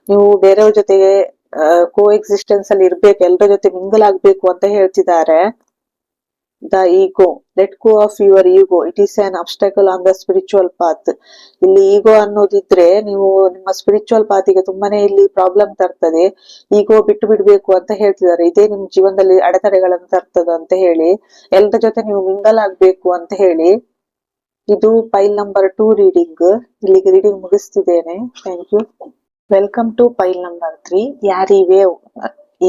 ನೀವು ಬೇರೆಯವ್ರ ಜೊತೆಗೆ ಕೋ ಎಕ್ಸಿಸ್ಟೆನ್ಸ್ ಅಲ್ಲಿ ಇರ್ಬೇಕು ಎಲ್ಲರ ಜೊತೆ ಮಿಂಗಲ್ ಆಗ್ಬೇಕು ಅಂತ ಹೇಳ್ತಿದ್ದಾರೆ. The ego let go of your ego it is an obstacle on the spiritual path ಇಲ್ಲಿ ಈಗೋ ಅನ್ನೋದಿದ್ರೆ ನೀವು ನಿಮ್ಮ ಸ್ಪಿರಿಚುವಲ್ ಪಾತಿಗೆ ತುಂಬಾನೇ ಇಲ್ಲಿ ಪ್ರಾಬ್ಲಮ್ ತರ್ತದೆ. ಈಗೋ ಬಿಟ್ಟು ಬಿಡಬೇಕು ಅಂತ ಹೇಳ್ತಿದ್ದಾರೆ. ಇದೇ ನಿಮ್ಮ ಜೀವನದಲ್ಲಿ ಅಡೆತಡೆಗಳನ್ನು ತರ್ತದ ಅಂತ ಹೇಳಿ, ಎಲ್ಲರ ಜೊತೆ ನೀವು ಮಿಂಗಲ್ ಆಗ್ಬೇಕು ಅಂತ ಹೇಳಿ, ಇದು ಫೈಲ್ ನಂಬರ್ ಟೂ ರೀಡಿಂಗ್ ಇಲ್ಲಿಗೆ reading ಮುಗಿಸ್ತಿದ್ದೇನೆ. Thank you welcome to pile number three ಯಾರಿ ವೇವ್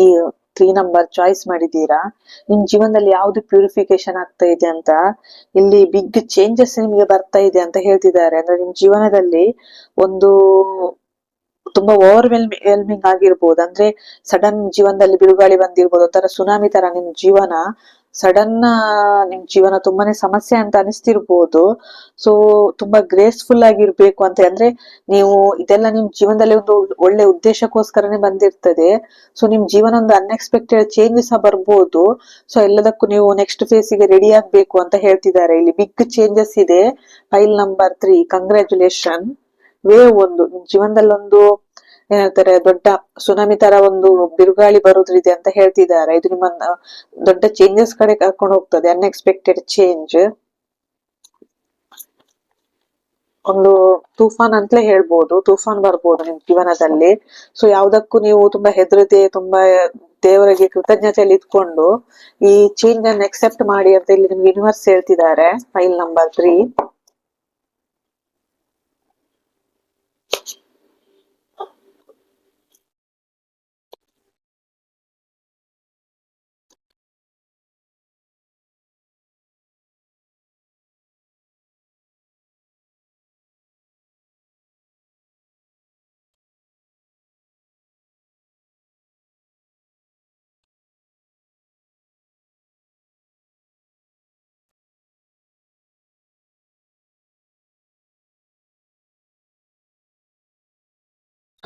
ಈ ತ್ರೀ ನಂಬರ್ ಚಾಯ್ಸ್ ಮಾಡಿದ್ದೀರಾ? ನಿಮ್ ಜೀವನದಲ್ಲಿ ಯಾವ್ದು ಪ್ಯೂರಿಫಿಕೇಶನ್ ಆಗ್ತಾ ಇದೆ ಅಂತ? ಇಲ್ಲಿ ಬಿಗ್ ಚೇಂಜಸ್ ನಿಮ್ಗೆ ಬರ್ತಾ ಇದೆ ಅಂತ ಹೇಳ್ತಿದ್ದಾರೆ. ಅಂದ್ರೆ ನಿಮ್ ಜೀವನದಲ್ಲಿ ಒಂದು ತುಂಬಾ ಓವರ್ ವೆಲ್ಮಿಂಗ್ ಆಗಿರ್ಬೋದು. ಅಂದ್ರೆ ಸಡನ್ ಜೀವನದಲ್ಲಿ ಬಿರುಗಾಳಿ ಬಂದಿರ್ಬೋದು. ಒಂಥರ ಸುನಾಮಿ ತರ ನಿಮ್ ಜೀವನ ಸಡನ್ ನಿಮ್ ಜೀವನ ತುಂಬಾನೇ ಸಮಸ್ಯೆ ಅಂತ ಅನಿಸ್ತಿರ್ಬೋದು. ಸೊ ತುಂಬಾ ಗ್ರೇಸ್ಫುಲ್ ಆಗಿರ್ಬೇಕು ಅಂತ ಅಂದ್ರೆ ನೀವು ಇದೆಲ್ಲ ನಿಮ್ ಜೀವನದಲ್ಲಿ ಒಂದು ಒಳ್ಳೆ ಉದ್ದೇಶಕ್ಕೋಸ್ಕರನೇ ಬಂದಿರ್ತದೆ. ಸೊ ನಿಮ್ ಜೀವನ ಒಂದು ಅನ್ಎಕ್ಸ್ಪೆಕ್ಟೆಡ್ ಚೇಂಜಸ್ ಬರ್ಬೋದು. ಸೊ ಎಲ್ಲದಕ್ಕೂ ನೀವು ನೆಕ್ಸ್ಟ್ ಫೇಸ್ಗೆ ರೆಡಿ ಆಗ್ಬೇಕು ಅಂತ ಹೇಳ್ತಿದ್ದಾರೆ. ಇಲ್ಲಿ ಬಿಗ್ ಚೇಂಜಸ್ ಇದೆ. Pile number three congratulation way ಒಂದು, ನಿಮ್ ಜೀವನದಲ್ಲಿ ಒಂದು ಏನಂತಾರೆ ದೊಡ್ಡ ಸುನಾಮಿ ತರ ಒಂದು ಬಿರುಗಾಳಿ ಬರೋದ್ರಿದೆ ಅಂತ ಹೇಳ್ತಿದ್ದಾರೆ. ಇದು ನಿಮ್ಮನ್ನ ದೊಡ್ಡ ಚೇಂಜಸ್ ಕಡೆ ಕರ್ಕೊಂಡು ಹೋಗ್ತದೆ ಅನ್ಎಕ್ಸ್ಪೆಕ್ಟೆಡ್ ಚೇಂಜ್ ಒಂದು ತೂಫಾನ್ ಅಂತಲೇ ಹೇಳ್ಬೋದು, ತೂಫಾನ್ ಬರ್ಬೋದು ನಿಮ್ ಜೀವನದಲ್ಲಿ. ಸೊ ಯಾವ್ದಕ್ಕೂ ನೀವು ತುಂಬಾ ಹೆದರದೆ, ತುಂಬಾ ದೇವರಿಗೆ ಕೃತಜ್ಞತೆಯಲ್ಲಿ ಇದ್ಕೊಂಡು ಈ ಚೇಂಜ್ ಅನ್ನು ಅಕ್ಸೆಪ್ಟ್ ಮಾಡಿ ಅಂತ ಇಲ್ಲಿ ನಿಮ್ಗೆ ಯೂನಿವರ್ಸ್ ಹೇಳ್ತಿದ್ದಾರೆ ಫೈಲ್ ನಂಬರ್ ತ್ರೀ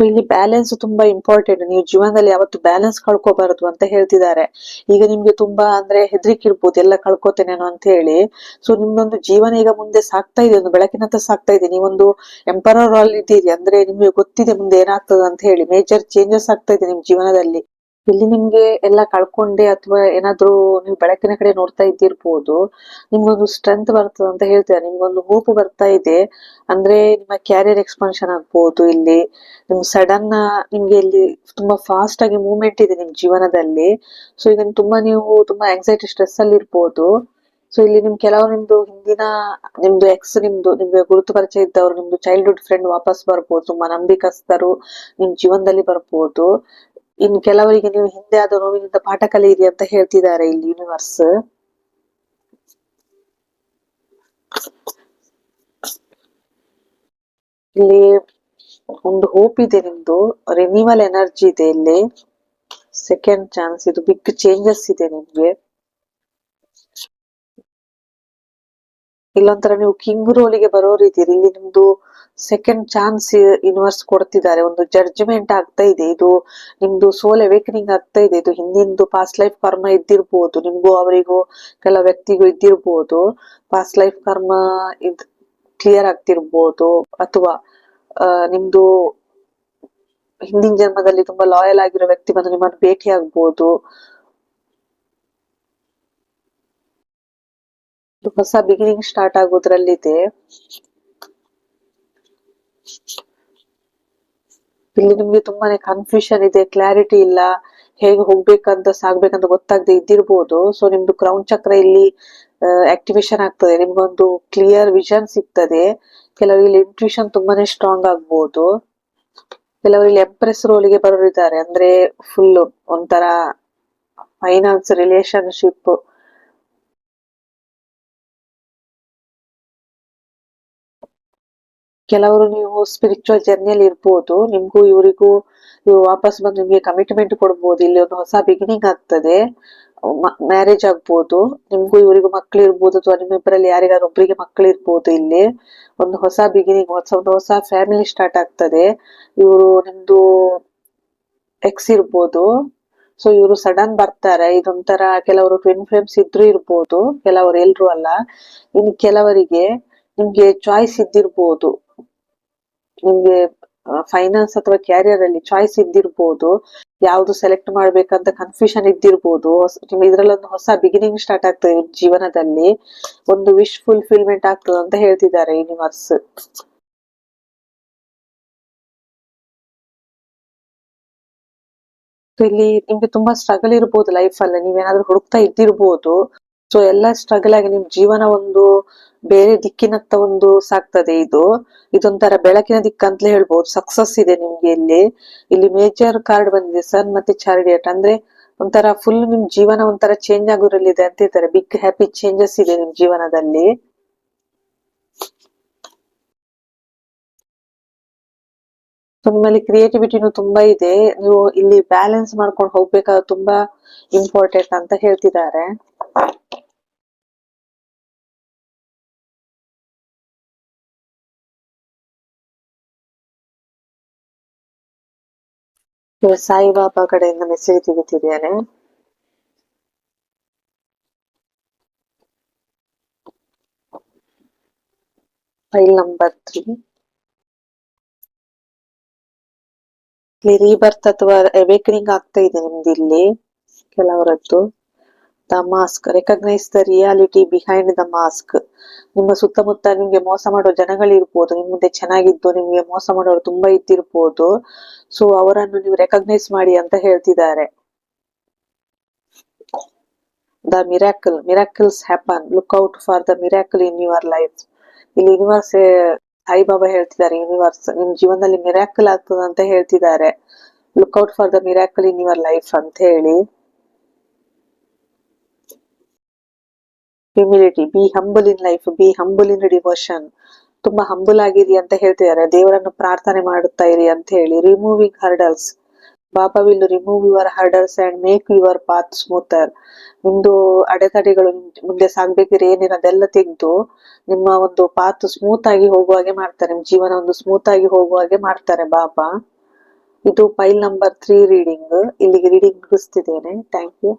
ಇಲ್ಲಿ ಬ್ಯಾಲೆನ್ಸ್ ತುಂಬಾ ಇಂಪಾರ್ಟೆಂಟ್ ನೀವು ಜೀವನದಲ್ಲಿ ಯಾವತ್ತು ಬ್ಯಾಲೆನ್ಸ್ ಕಳ್ಕೋಬಾರದು ಅಂತ ಹೇಳ್ತಿದ್ದಾರೆ. ಈಗ ನಿಮ್ಗೆ ತುಂಬಾ ಅಂದ್ರೆ ಹೆದರಿಕೆ ಇರ್ಬೋದು, ಎಲ್ಲ ಕಳ್ಕೊತೇನೇನೋ ಅಂತ ಹೇಳಿ. ಸೊ ನಿಮ್ದೊಂದು ಜೀವನ ಈಗ ಮುಂದೆ ಸಾಕ್ತಾ ಇದೆ, ಒಂದು ಬೆಳಕಿನತ್ತ ಸಾಕ್ತಾ ಇದೆ. ನೀವೊಂದು ಎಂಪರರ್ ಆಲ್ ಇದ್ದೀರಿ ಅಂದ್ರೆ ನಿಮ್ಗೆ ಗೊತ್ತಿದೆ ಮುಂದೆ ಏನಾಗ್ತದೆ ಅಂತ ಹೇಳಿ. ಮೇಜರ್ ಚೇಂಜಸ್ ಆಗ್ತಾ ಇದೆ ನಿಮ್ ಜೀವನದಲ್ಲಿ. ಇಲ್ಲಿ ನಿಮ್ಗೆ ಎಲ್ಲ ಕಳ್ಕೊಂಡೆ ಅಥವಾ ಏನಾದ್ರೂ ನೀವು ಬೆಳಕಿನ ಕಡೆ ನೋಡ್ತಾ ಇದ್ದಿರ್ಬೋದು, ನಿಮ್ಗೊಂದು ಸ್ಟ್ರೆಂತ್ ಬರ್ತದೆ ಅಂತ ಹೇಳ್ತೀರಾ? ನಿಮ್ಗೊಂದು ಹೋಪ್ ಬರ್ತಾ ಇದೆ. ಅಂದ್ರೆ ನಿಮ್ಮ ಕ್ಯಾರಿಯರ್ ಎಕ್ಸ್ಪಾನ್ಷನ್ ಆಗ್ಬಹುದು ಇಲ್ಲಿ. ನಿಮ್ ಸಡನ್ ನಿಮ್ಗೆ ಇಲ್ಲಿ ತುಂಬಾ ಫಾಸ್ಟ್ ಆಗಿ ಮೂವ್ಮೆಂಟ್ ಇದೆ ನಿಮ್ ಜೀವನದಲ್ಲಿ. ಸೊ ಈಗ ತುಂಬಾ ನೀವು ತುಂಬಾ ಆಂಗ್ಸೈಟಿ ಸ್ಟ್ರೆಸ್ ಅಲ್ಲಿ ಇರ್ಬೋದು. ಸೊ ಇಲ್ಲಿ ನಿಮ್ ಕೆಲವು ನಿಮ್ದು ಹಿಂದಿನ ನಿಮ್ದು ಎಕ್ಸ್ ನಿಮ್ದು, ನಿಮ್ಗೆ ಗುರುತು ಪರಿಚಯ ಇದ್ದವರು, ನಿಮ್ದು ಚೈಲ್ಡ್ಹುಡ್ ಫ್ರೆಂಡ್ ವಾಪಸ್ ಬರ್ಬೋದು, ತುಂಬಾ ನಂಬಿಕಸ್ತರು ನಿಮ್ ಜೀವನದಲ್ಲಿ ಬರ್ಬೋದು. ಇನ್ ಕೆಲವರಿಗೆ ನೀವು ಹಿಂದೆ ಆದ ನೋವಿನಿಂದ ಪಾಠ ಕಲಿಯಿರಿ ಅಂತ ಹೇಳ್ತಿದ್ದಾರೆ ಇಲ್ಲಿ ಯೂನಿವರ್ಸ್ ಇಲ್ಲಿ ಒಂದು ಹೋಪ್ ಇದೆ ನಿಮ್ದು. ರಿನಿವಲ್ ಎನರ್ಜಿ ಇದೆ ಇಲ್ಲಿ. ಸೆಕೆಂಡ್ ಚಾನ್ಸ್ ಇದು ಬಿಗ್ ಚೇಂಜಸ್ ಇದೆ ನಿಮ್ಗೆ. ಇಲ್ಲೊಂಥರ ನೀವು ಕಿಂಗ್ ರೋಲಿಗೆ ಬರೋರಿದ್ದೀರಿ. ಇಲ್ಲಿ ನಿಮ್ದು ಸೆಕೆಂಡ್ ಚಾನ್ಸ್ ಯೂನಿವರ್ಸ್ ಕೊಡ್ತಿದ್ದಾರೆ. ಒಂದು ಜಡ್ಜ್ಮೆಂಟ್ ಆಗ್ತಾ ಇದೆ. ಇದು ನಿಮ್ದು ಸೋಲ್ ಅವೇಕನಿಂಗ್ ಆಗ್ತಾ ಇದೆ. ಇದು ಹಿಂದಿಂದು ಪಾಸ್ಟ್ ಲೈಫ್ ಕರ್ಮ ಇದ್ದಿರ್ಬೋದು. ನಿಮ್ಗೂ ಅವರಿಗೂ ಕೆಲ ವ್ಯಕ್ತಿಗೂ ಇದ್ದಿರ್ಬೋದು. ಪಾಸ್ಟ್ ಲೈಫ್ ಕರ್ಮ ಇದ್ ಕ್ಲಿಯರ್ ಆಗ್ತಿರ್ಬೋದು. ಅಥವಾ ನಿಮ್ದು ಹಿಂದಿನ ಜನ್ಮದಲ್ಲಿ ತುಂಬಾ ಲಾಯಲ್ ಆಗಿರೋ ವ್ಯಕ್ತಿ ಬಂದು ನಿಮ್ಮನ್ನು ಭೇಟಿ ಆಗ್ಬೋದು. ಹೊಸ ಬಿಗಿನಿಂಗ್ ಸ್ಟಾರ್ಟ್ ಆಗೋದ್ರಲ್ಲಿದೆ. ಇಲ್ಲಿ ನಿಮ್ಗೆ ತುಂಬಾನೇ ಕನ್ಫ್ಯೂಷನ್ ಇದೆ ಕ್ಲಾರಿಟಿ ಇಲ್ಲ, ಹೇಗೆ ಹೋಗ್ಬೇಕಂತ, ಸಾಗ್ಬೇಕಂತ ಗೊತ್ತಾಗದೆ ಇದ್ದಿರ್ಬೋದು. ಸೊ ನಿಮ್ದು ಕ್ರೌನ್ ಚಕ್ರ ಇಲ್ಲಿ ಆಕ್ಟಿವೇಶನ್ ಆಗ್ತದೆ. ನಿಮ್ಗೊಂದು ಕ್ಲಿಯರ್ ವಿಷನ್ ಸಿಗ್ತದೆ. ಕೆಲವರಿಗೆ ಇಂಟ್ಯೂಷನ್ ತುಂಬಾನೇ ಸ್ಟ್ರಾಂಗ್ ಆಗ್ಬೋದು. ಕೆಲವರು ಇಲ್ಲಿ ಎಂಪ್ರೆಸ್ ರೋಲ್ಗೆ ಬರೋರಿದ್ದಾರೆ. ಅಂದ್ರೆ ಫುಲ್ ಒಂಥರ ಫೈನಾನ್ಸ್ ರಿಲೇಶನ್ಶಿಪ್ ಕೆಲವರು ನೀವು ಸ್ಪಿರಿಚುವಲ್ ಜರ್ನಿಯಲ್ಲಿ ಇರ್ಬೋದು, ನಿಮಗೂ ಇವರಿಗೂ ಇವ್ರು ವಾಪಸ್ ಬಂದು ನಿಮಗೆ ಕಮಿಟ್ಮೆಂಟ್ ಕೊಡ್ಬೋದು, ಇಲ್ಲಿ ಒಂದು ಹೊಸ ಬಿಗಿನಿಂಗ್ ಆಗ್ತದೆ ಮ್ಯಾರೇಜ್ ಆಗ್ಬೋದು, ನಿಮ್ಗೂ ಇವರಿಗೂ ಮಕ್ಳು ಇರ್ಬೋದು, ಅಥವಾ ನಿಮ್ಮಿಬ್ಬರಲ್ಲಿ ಯಾರಿಗಾದ್ರು ಒಬ್ಬರಿಗೆ ಮಕ್ಳು ಇರ್ಬೋದು ಇಲ್ಲಿ, ಒಂದು ಹೊಸ ಬಿಗಿನಿಂಗ್ ಹೊಸ, ಒಂದು ಹೊಸ ಫ್ಯಾಮಿಲಿ ಸ್ಟಾರ್ಟ್ ಆಗ್ತದೆ, ಇವರು ನಿಮ್ದು ಎಕ್ಸ್ ಇರ್ಬೋದು ಸೊ ಇವರು ಸಡನ್ ಬರ್ತಾರೆ, ಇದೊಂಥರ ಕೆಲವರು ಟ್ವಿನ್ ಫ್ರೇಮ್ಸ್ ಇದ್ರು ಇರ್ಬೋದು, ಕೆಲವರು ಎಲ್ರು ಅಲ್ಲ, ಇನ್ನು ಕೆಲವರಿಗೆ ನಿಮ್ಗೆ ಚಾಯ್ಸ್ ಇದ್ದಿರ್ಬೋದು. ನಿಮ್ಗೆ ಫೈನಾನ್ಸ್ ಅಥವಾ ಕ್ಯಾರಿಯರ್ ಅಲ್ಲಿ ಚಾಯ್ಸ್ ಇದ್ದಿರ್ಬೋದು, ಯಾವ್ದು ಸೆಲೆಕ್ಟ್ ಮಾಡ್ಬೇಕಂತ ಕನ್ಫ್ಯೂಷನ್ ಇದ್ದಿರ್ಬೋದು ಇದ್ರಲ್ಲೊಂದು ಹೊಸ ಬಿಗಿನಿಂಗ್ ಸ್ಟಾರ್ಟ್ ಆಗ್ತದೆ ಜೀವನದಲ್ಲಿ, ಒಂದು ವಿಶ್ ಫುಲ್ಫಿಲ್ಮೆಂಟ್ ಆಗ್ತದೆ ಅಂತ ಹೇಳ್ತಿದ್ದಾರೆ ಯೂನಿವರ್ಸ್ ಇಲ್ಲಿ ನಿಮ್ಗೆ ತುಂಬಾ ಸ್ಟ್ರಗಲ್ ಇರ್ಬೋದು ಲೈಫ್ ಅಲ್ಲಿ, ನೀವೇನಾದ್ರೂ ಹುಡುಕ್ತಾ ಇದ್ದಿರ್ಬೋದು ಸೊ ಎಲ್ಲ ಸ್ಟ್ರಗಲ್ ಆಗಿ ನಿಮ್ ಜೀವನ ಒಂದು ಬೇರೆ ದಿಕ್ಕಿನತ್ತ ಒಂದು ಸಾಗ್ತದೆ ಇದು. ಇದೊಂಥರ ಬೆಳಕಿನ ದಿಕ್ಕಂತಲೇ ಹೇಳ್ಬೋದು. ಸಕ್ಸಸ್ ಇದೆ ನಿಮ್ಗೆ ಇಲ್ಲಿ. ಇಲ್ಲಿ ಮೇಜರ್ ಕಾರ್ಡ್ ಬಂದಿದೆ ಸನ್ ಮತ್ತೆ ಚಾರಿಡಿಯಟ್ ಅಂದ್ರೆ ಒಂಥರ ಫುಲ್ ನಿಮ್ ಜೀವನ ಒಂಥರ ಚೇಂಜ್ ಆಗೋರಲ್ಲಿದೆ ಅಂತ ಹೇಳ್ತಾರೆ. ಬಿಗ್ ಹ್ಯಾಪಿ ಚೇಂಜಸ್ ಇದೆ ನಿಮ್ ಜೀವನದಲ್ಲಿ. ನಿಮ್ಮಲ್ಲಿ ಕ್ರಿಯೇಟಿವಿಟಿನೂ ತುಂಬಾ ಇದೆ. ನೀವು ಇಲ್ಲಿ ಬ್ಯಾಲೆನ್ಸ್ ಮಾಡ್ಕೊಂಡು ಹೋಗ್ಬೇಕಾದ್ರೆ ತುಂಬಾ ಇಂಪಾರ್ಟೆಂಟ್ ಅಂತ ಹೇಳ್ತಿದ್ದಾರೆ. ಇವಾಗ ಸಾಯಿಬಾಬಾ ಕಡೆಯಿಂದ ಮೆಸೇಜ್ ತೆಗಿತಿದ್ದೇನೆ ಫೈಲ್ ನಂಬರ್ ತ್ರೀ ಇಲ್ಲಿ ರೀಬರ್ತ್ ಅಥವಾ ಅವೇಕನಿಂಗ್ ಆಗ್ತಾ ಇದೆ ನಿಮ್ದು ಇಲ್ಲಿ, ಕೆಲವರದ್ದು. The mask recognise the reality behind the mask ನಿಮ್ಮ ಸುತ್ತಮುತ್ತ ನಿಮ್ಗೆ ಮೋಸ ಮಾಡೋ ಜನಗಳಿರ್ಬೋದು ನಿಮ್ ಮುಂದೆ ಚೆನ್ನಾಗಿದ್ದು, ನಿಮ್ಗೆ ಮೋಸ ಮಾಡೋರು ತುಂಬಾ ಇದ್ದಿರ್ಬೋದು. ಸೊ ಅವರನ್ನು ನೀವು ರೆಕಗ್ನೈಸ್ ಮಾಡಿ ಅಂತ ಹೇಳ್ತಿದ್ದಾರೆ. The miracle miracles happen look out for the miracle in your life ಇಲ್ಲಿ ಯೂನಿವರ್ಸ್ ಸಾಯಿಬಾಬಾ ಹೇಳ್ತಿದ್ದಾರೆ ಯೂನಿವರ್ಸ್ ನಿಮ್ ಜೀವನದಲ್ಲಿ ಮಿರಾಕಲ್ ಆಗ್ತದ ಅಂತ ಹೇಳ್ತಿದ್ದಾರೆ. Look out for the miracle in your life ಅಂತ ಹೇಳಿ. Humility be humble in life be humble in devotion ತುಂಬಾ ಹಂಬಲ್ ಆಗಿರಿ ಅಂತ ಹೇಳ್ತಿದ್ದಾರೆ. ದೇವರನ್ನು ಪ್ರಾರ್ಥನೆ ಮಾಡುತ್ತಾ ಇರಿ ಅಂತ ಹೇಳಿ removing hurdles Baba will remove your hurdles and make your path smoother ನಿಮ್ದು ಅಡೆತಡೆಗಳು ಮುಂದೆ ಸಾಗ್ಬೇಕಿದ್ರೆ ಏನೇನು ಅದೆಲ್ಲ ತೆಗೆದು ನಿಮ್ಮ ಒಂದು ಪಾತ್ ಸ್ಮೂತ್ ಆಗಿ ಹೋಗುವ ಹಾಗೆ ಮಾಡ್ತಾರೆ. ನಿಮ್ ಜೀವನ ಒಂದು ಸ್ಮೂತ್ ಆಗಿ ಹೋಗುವ ಹಾಗೆ ಮಾಡ್ತಾರೆ ಬಾಬಾ ಇದು ಫೈಲ್ ನಂಬರ್ ತ್ರೀ ರೀಡಿಂಗ್ ಇಲ್ಲಿಗೆ ರೀಡಿಂಗ್ ಮುಗಿಸ್ತಿದ್ದೇನೆ. Thank you